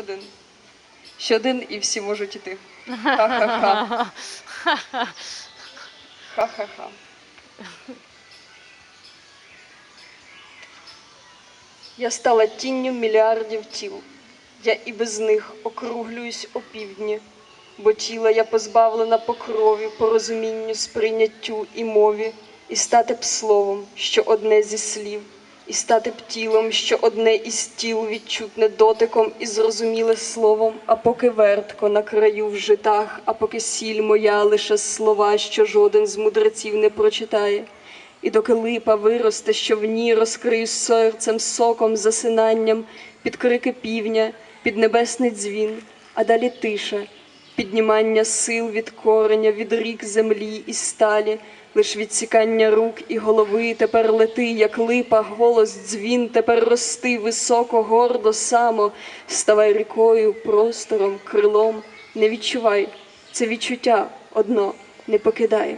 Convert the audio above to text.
Один. Ще один і всі можуть іти. Ха-ха-ха. Ха-ха-ха. Я стала тінню мільярдів тіл. Я і без них округлююсь опівдні, бо тіла я позбавлена покрові, порозумінню, сприйняттю і мові, і стати б словом, що одне зі слів, і стати б тілом, що одне із тіл відчутне дотиком і зрозуміле словом, а поки вертко на краю в житах, а поки сіль моя лише слова, що жоден з мудреців не прочитає. І доки липа виросте, що в ній розкрию серцем, соком, засинанням, під крики півня, під небесний дзвін, а далі тиша, піднімання сил від кореня, від рік землі і сталі, лиш відсікання рук і голови. Тепер лети, як липа, голос, дзвін, тепер рости високо, гордо, само, ставай рікою, простором, крилом, не відчувай, це відчуття одно не покидає.